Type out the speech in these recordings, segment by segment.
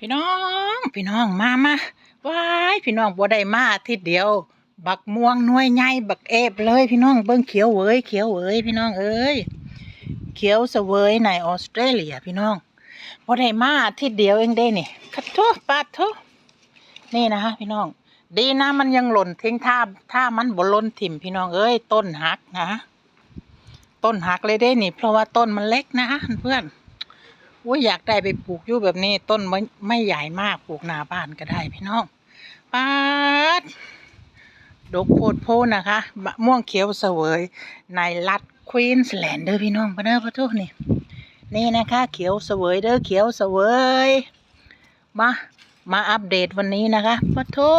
พี่น้อง พี่น้องมามาว้ายพี่น้องบ่ได้มาทิตย์เดียว บักม่วงหน่วยใหญ่บักเอฟเลยพี่น้องเบิ่งเขียวเหวยเขียวเหวยพี่น้องเอ้ยเขียวเสวยในออสเตรเลียพี่น้องบ่ได้มาทิตย์เดียวเองเด้นี่คัดโทปาดโทนี่นะฮะพี่น้อง ดีนะมันยังหล่นทิ้งถ้าถ้ามันบ่หล่นถิ่มพี่น้องเอ้ยต้นหักนะต้นหักเลยเด้นี่ เพราะว่าต้นมันเล็กนะเพื่อน ว่าอยากได้ไปปลูกอยู่แบบนี้ ต้นไม่ไม่ใหญ่มากปลูกหน้าบ้านก็ได้พี่น้องปาดดกโพดโพนะคะมะม่วงเขียวเสวยในรัฐควีนส์แลนด์เด้อพี่น้องพะเด้อพะทุกนี่นี่นะคะเขียวเสวยเด้อเขียวเสวยมามาอัปเดตวันนี้นะคะพะทุ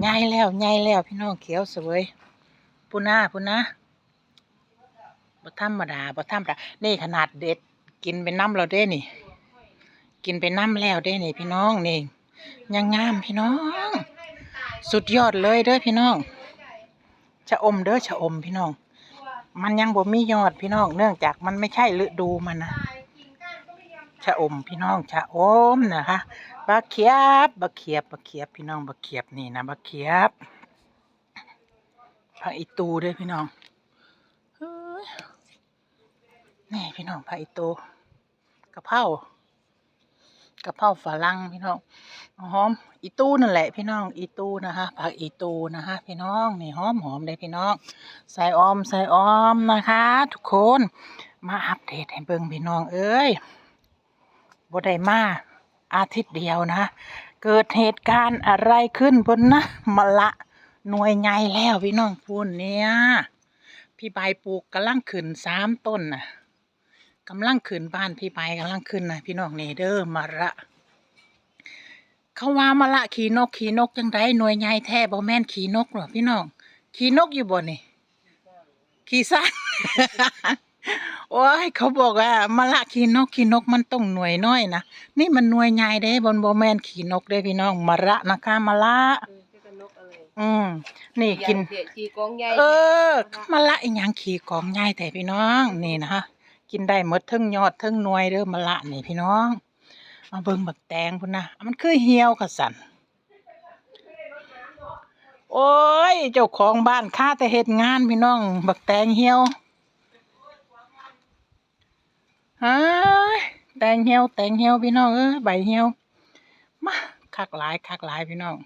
ใหญ่แล้วใหญ่แล้วพี่น้องเขียวเสวยปุนาปุนาบ่ธรรมดาบ่ธรรมดานี่ขนาดเด็ด กินไปน้ำเราได้นี่ กินไปน้ำแล้วได้นี่ พี่น้องนี่ยังงามพี่น้อง สุดยอดเลยเด้อพี่น้องชะอมเด้อชะอมพี่น้อง มันยังบ่มียอดพี่น้อง เนื่องจากมันไม่ใช่ฤดูมันนะชะอมพี่น้องชะอมนะคะบักเขียบบักเขียบบักเขียบพี่น้องบักเขียบนี่นะบักเขียบผักอีตูเด้วยพี่น้องเฮ้ย นี่พี่น้องผักอีตูกะเพรากะเพราฝรั่งพี่น้องหอมอีตูนั่นแหละพี่น้องอีตูนะคะผักอีตูนะคะพี่น้องนี่หอมหอมเลยพี่น้องใส่ออมใส่ออมนะคะ ทุกคนมาอัปเดตให้เบิ่งพี่น้องเอ้ยบ่ได้มาอาทิตย์เดียวนะ เกิดเหตุการณ์อะไรขึ้นบนนะมะละหน่วยใหญ่แล้วพี่น้องพูนเนี่ยพี่ใบปลูกกำลังขึ้นสามต้นน่ะ กำลังขึ้นบ้านพี่ใบกำลังขึ้นนะพี่น้องนี่เด้อมะระเขาว่ามะละขี่นกขี่นกจังไดหน่วยใหญ่แท้บ่แม่นขี่นกหรอพี่น้องขี่นกอยู่บ่นี่ขี่ซ่านโอ้ยเขาบอกว่ามะละขี่นกขี่นกมันต้องหน่วยน้อยนะนี่มันหน่วยใหญ่เด้บนบ่แม่นขี่นกเด้พี่น้องมะระนะคะมะละเออจะกันนกอะไรอืมนี่กินเสียจีกองใหญ่เออมะละอีหยังขี่ของง่ายแต่พี่น้องนี่นะฮะ กินได้หมดทั้งยอดทั้งหน่วยเด้อมะละนี่พี่น้อง มาเบิ่งบักแตงพุ่นนะมันคือเหี่ยวค่ะสันโอ้ยเจ้าของบ้านข้าแต่เฮ็ดงานพี่น้อง บักแตงเหี่ยวฮาแตงเหี่ยวแตงเหี่ยวพี่น้องเอ้ยใบเหี่ยวมาคักหลายคักหลายพี่น้อง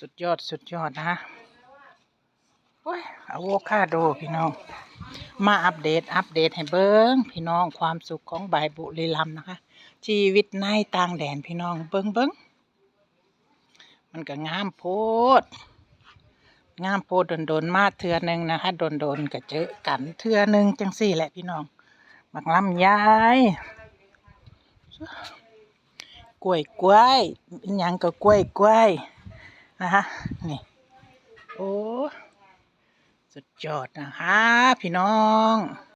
สุดยอดสุดยอดนะฮะโอ้ยอะโวคาโดพี่น้อง มาอัปเดต อัปเดตให้เบิ้งพี่น้องความสุขของใบายบุรีรัมนะคะ ชีวิตในต่างแดนพี่น้องเบิ้งเบิ้งมันก็งามโพดงามโพดโดนโดนๆมาเทือหนึ่งนะคะโดนโดนๆก็เจอกันเทือหนึ่งจังสี่แหละพี่น้องบักลำยายกล้วยกล้วยยังก็กล้วยกล้วยนะคะนี่โอ้ สุดยอดนะคะ พี่น้อง